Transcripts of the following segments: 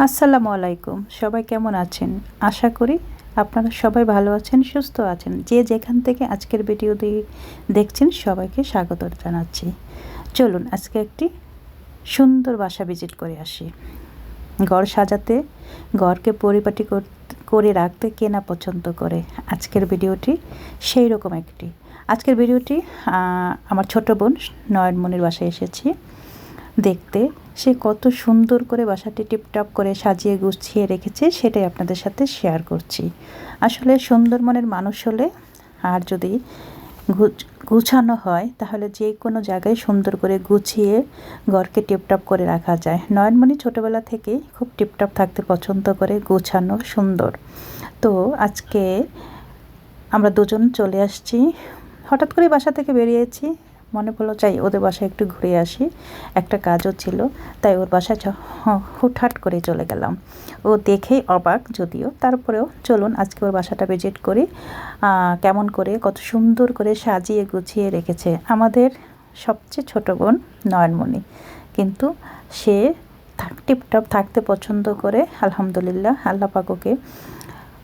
আসসালামু আলাইকুম। সবাই কেমন আছেন? আশা করি আপনারা সবাই ভালো আছেন, সুস্থ আছেন। যে যেখান থেকে আজকের ভিডিও দিয়ে দেখছেন, সবাইকে স্বাগত জানাচ্ছি। চলুন, আজকে একটি সুন্দর বাসা ভিজিট করে আসি। ঘর সাজাতে, ঘরকে পরিপাটি করে রাখতে কে না পছন্দ করে, আজকের ভিডিওটি সেই রকম একটি। আজকের ভিডিওটি আমার ছোট বোন নয়নমণির বাসায় এসেছি। দেখতে, সে কত সুন্দর করে বাসাটি টিপটপ করে সাজিয়ে গুছিয়ে রেখেছে, সেটাই আপনাদের সাথে শেয়ার করছি। আসলে সুন্দর মনের মানুষ হলে আর যদি গুছানো হয়, তাহলে যে কোনো জায়গায় সুন্দর করে গুছিয়ে ঘরকে টিপটপ করে রাখা যায়। নয়নমণি ছোটোবেলা থেকেই খুব টিপটপ থাকতে পছন্দ করে গুছানো সুন্দর। তো আজকে আমরা দুজন চলে আসছি। হঠাৎ করে বাসা থেকে বেরিয়েছি। মনে পড়ল চাই ওদের বাসায় একটু ঘুরে আসি। একটা কাজও ছিল, তাই ওর বাসায় হুটহাট করে চলে গেলাম। ও দেখেই অবাক যদিও, তারপরেও চলুন, আজকে ওর বাসাটা ভিজিট করি। কেমন করে, কত সুন্দর করে সাজিয়ে গুছিয়ে রেখেছে আমাদের সবচেয়ে ছোট বোন নয়নমণি। কিন্তু সে টিপটপ থাকতে পছন্দ করে, আলহামদুলিল্লাহ, আল্লাহ পাককে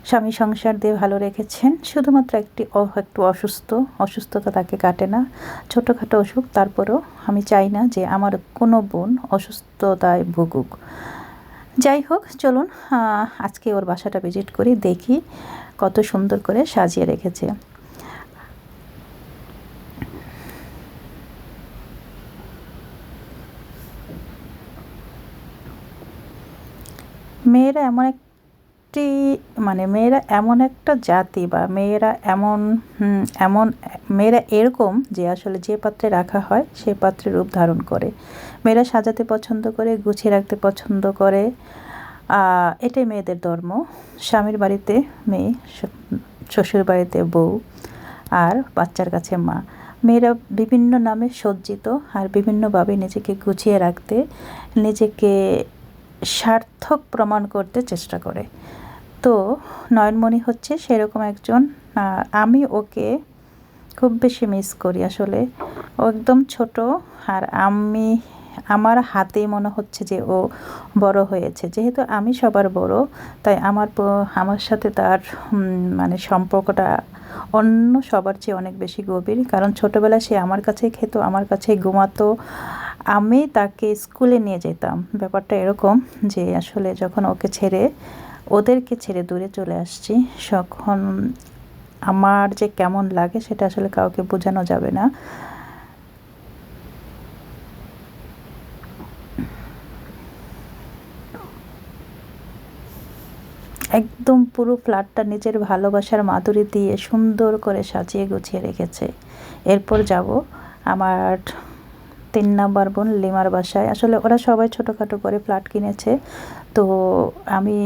স্বামী সংসার দিয়ে ভালো রেখেছেন। শুধুমাত্র একটি একটু অসুস্থ। অসুস্থতা তাকে কাটে না। ছোটোখাটো অসুখ, তারপরেও আমি চাই না যে আমার কোনো বোন অসুস্থতায় ভুগুক। যাই হোক, চলুন আজকে ওর বাসাটা ভিজিট করি, দেখি কত সুন্দর করে সাজিয়ে রেখেছে। মেয়েরা এমন এক একটি মানে মেয়েরা এমন একটা জাতি বা মেয়েরা এমন এমন, মেয়েরা এরকম যে আসলে যে পাত্রে রাখা হয় সে পাত্রে রূপ ধারণ করে। মেয়েরা সাজাতে পছন্দ করে, গুছিয়ে রাখতে পছন্দ করে। এটাই মেয়েদের ধর্ম। স্বামীর বাড়িতে মেয়ে, শ্বশুর বাড়িতে বউ আর বাচ্চার কাছে মা। মেয়েরা বিভিন্ন নামে সজ্জিত আর বিভিন্নভাবে নিজেকে গুছিয়ে রাখতে, নিজেকে সার্থক প্রমাণ করতে চেষ্টা করে। তো নয়নমণি হচ্ছে সেরকম একজন আমি ওকে খুব বেশি মিস করি আসলে। ও একদম ছোট আর আমি, আমার হাতেই মনে হচ্ছে যে ও বড় হয়েছে। যেহেতু আমি সবার বড়, তাই আমার আমার সাথে তার মানে সম্পর্কটা অন্য সবার চেয়ে অনেক বেশি গভীর। কারণ ছোটোবেলায় সে আমার কাছে খেত, আমার কাছে ঘুমাতো। আমি তাকে স্কুলে নিয়ে যেতাম। ব্যাপারটা এরকম যে আসলে যখন ওকে ছেড়ে ওদেরকে ছেড়ে দূরে চলে আসছি। তখন আমার যে কেমন লাগে সেটা আসলে কাউকে বোঝানো যাবে না। একদম পুরো ফ্ল্যাটটা নিজের ভালোবাসার মাধুরী দিয়ে সুন্দর করে সাজিয়ে গুছিয়ে রেখেছে। এরপর যাব আমার তিন নাম্বার বোন লিমার বাসায়। আসলে ওরা সবাই ছোটোখাটো করে ফ্ল্যাট কিনেছে। তো আমি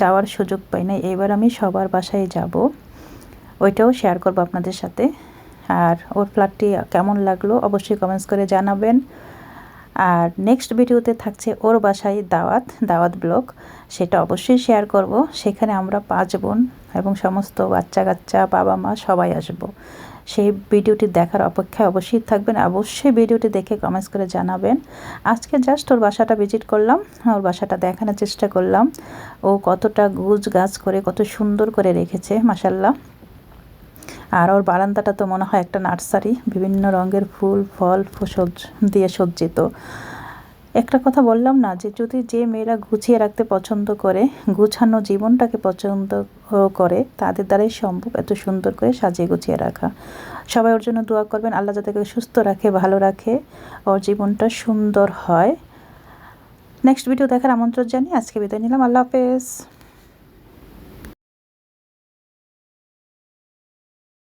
যাওয়ার সুযোগ পাই না এবার আমি সবার বাসায় যাব। ওইটাও শেয়ার করব আপনাদের সাথে। আর ওর ফ্ল্যাটটি কেমন লাগল অবশ্যই কমেন্টস করে জানাবেন। আর নেক্সট ভিডিওতে থাকছে ওর বাসায় দাওয়াত দাওয়াত ব্লগ সেটা অবশ্যই শেয়ার করব। সেখানে আমরা পাঁচ বোন এবং সমস্ত বাচ্চা কাচ্চা বাবা মা সবাই আসব। সেই ভিডিওটি দেখার অপেক্ষায় অবশ্যই থাকবেন। অবশ্যই ভিডিওটি দেখে কমেন্টস করে জানাবেন। আজকে জাস্ট ওর বাসাটা ভিজিট করলাম, ওর বাসাটা দেখানোর চেষ্টা করলাম। ও কতটা গুজ গাছ করে, কত সুন্দর করে রেখেছে মাসাল্লাহ আর ওর বারান্দাটা তো মনে হয় একটা নার্সারি, বিভিন্ন রঙের ফুল, ফল দিয়ে সজ্জিত। একটা কথা বললাম না যে যদি যে মেয়েরা গুছিয়ে রাখতে পছন্দ করে, গুছানো জীবনটাকে পছন্দ করে, তাদের দ্বারাই সম্ভব এত সুন্দর করে সাজিয়ে গুছিয়ে রাখা। সবাই ওর জন্য দোয়া করবেন, আল্লাহ যাতে সুস্থ রাখে, ভালো রাখে, ওর জীবনটা সুন্দর হয়। নেক্সট ভিডিও দেখার আমন্ত্রণ জানিয়ে আজকে বিদায় নিলাম। আল্লাহ হাফেজ।